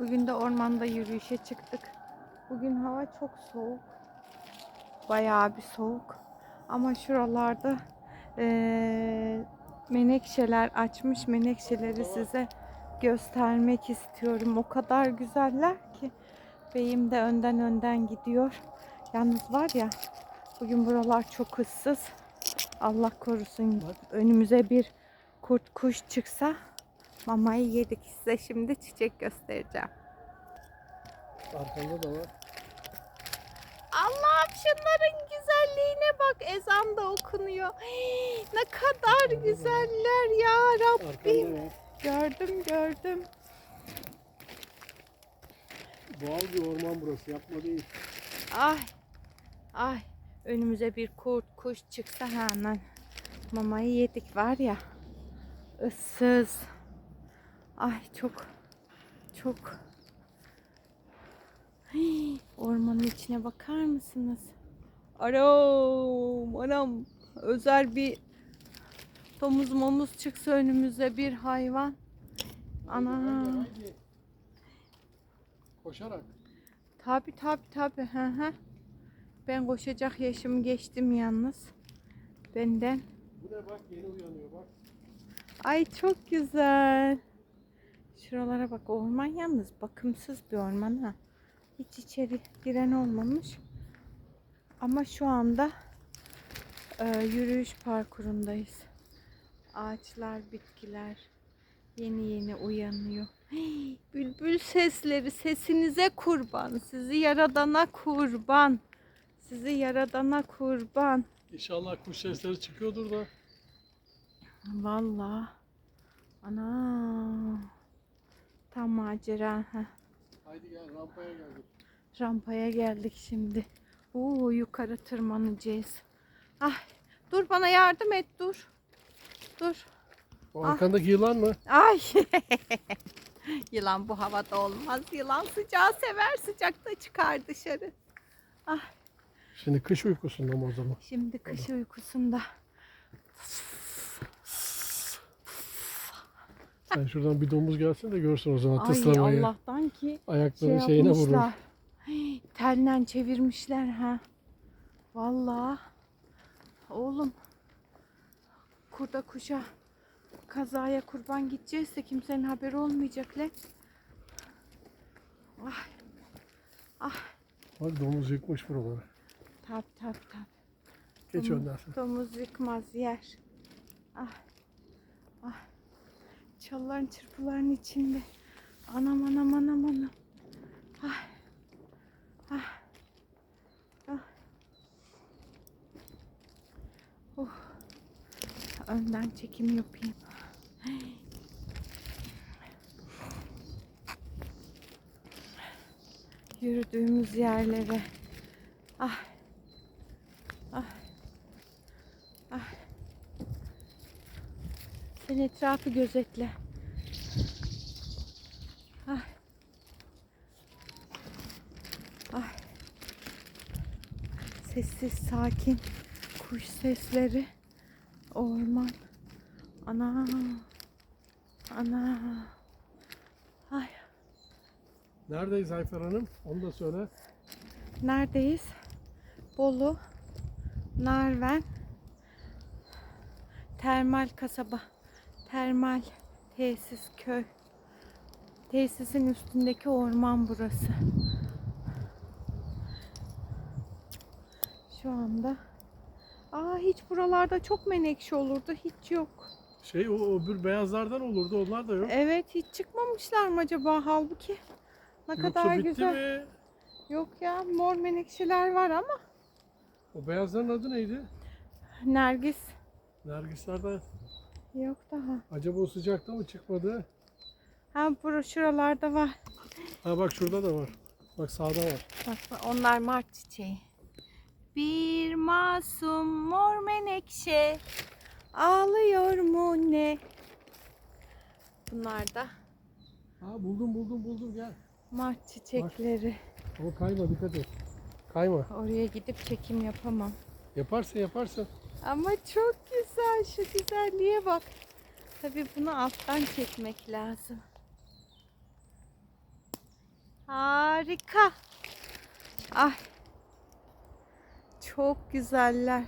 Bugün de ormanda yürüyüşe çıktık. Bugün hava çok soğuk. Bayağı bir soğuk. Ama şuralarda eee, menekşeler açmış. Menekşeleri size göstermek istiyorum. O kadar güzeller ki. Beyim de önden önden gidiyor. Yalnız var ya bugün buralar çok ıssız. Allah korusun önümüze bir kurt kuş çıksa mamayı yedik. Size şimdi çiçek göstereceğim. Arkanda da var. Allah'ım şunların güzelliğine bak. Ezan da okunuyor. Hii, ne kadar güzeller ya Rabbim. Gördüm gördüm. Doğal bir orman burası. Yapma değil. Ay. Ay. Önümüze bir kurt kuş çıksa hemen mamayı yedik var ya. ıssız. Ay çok çok Hii, ormanın içine bakar mısınız? Aram, anam. Özel bir domuz momuz çıksa önümüze bir hayvan. Ana. Koşarak. Tabi tabi tabi. Hı hı. Ben koşacak yaşımı geçtim yalnız. Benden. Bu ne bak yeni uyanıyor bak. Ay çok güzel. Şuralara bak orman yalnız bakımsız bir orman ha. Hiç içeri giren olmamış. Ama şu anda e, yürüyüş parkurundayız. Ağaçlar, bitkiler yeni yeni uyanıyor. Hey, bülbül sesleri sesinize kurban. Sizi yaradana kurban. Sizi yaradana kurban. İnşallah kuş sesleri çıkıyordur da. Vallahi. Ana. Tam macera. Heh. Haydi gel rampaya geldik. Rampaya geldik şimdi. Oo yukarı tırmanacağız. Ah dur bana yardım et dur. Dur. O arkandaki yılan mı? Ay. Yılan bu havada olmaz. Yılan sıcağı sever. Sıcakta çıkar dışarı. Şimdi kış uykusunda mı o zaman? Şimdi kış uykusunda. Sen şuradan bir domuz gelsin de görsün o zaman Ay tıslamayı. Allah'tan ki şey Ayaklarının şeyine vurur. Hey, Tellen çevirmişler ha. Vallahi. Oğlum. Kurda kuşa kazaya kurban gideceğiz de kimsenin haberi olmayacak lan. Ah, Bak domuz yıkmış buraları. tap tap tap. Geç Domuz- önden sen. Domuz yıkmaz yer. Ah. Ah. Çalıların çırpıların içinde. Anam anam anam anam. Ah. Ah. Ah. Oh. Önden çekim yapayım. Yürüdüğümüz yerlere. Ah. Sen etrafı gözetle. Ah. Ah. Sessiz, sakin kuş sesleri. Orman. Ana. Ana. Ay. Neredeyiz Ayfer Hanım? Onu da söyle. Neredeyiz? Bolu, Narven, termal kasaba, termal tesis köy. Tesisin üstündeki orman burası. Şu anda. Aa hiç buralarda çok menekşe olurdu. Hiç yok. Şey o öbür beyazlardan olurdu onlar da yok. Evet hiç çıkmamışlar mı acaba halbuki? Ne Yoksa kadar bitti güzel. mi? Yok ya mor menekşeler var ama O beyazların adı neydi? Nergis Nergislerden. Yok daha. Acaba o sıcakta mı çıkmadı? Ha bura şuralarda var. Ha bak şurada da var. Bak sağda var. Bak, bak onlar mart çiçeği. Bir masum mor menekşe ağlıyor mu ne? Bunlar da Ha buldum buldum buldum gel. mart çiçekleri. Ama kayma dikkat et. Kayma. Oraya gidip çekim yapamam. Yaparsın yaparsın. Ama çok güzel şu güzelliğe bak. Tabii bunu alttan çekmek lazım. Harika. Ay. Çok güzeller.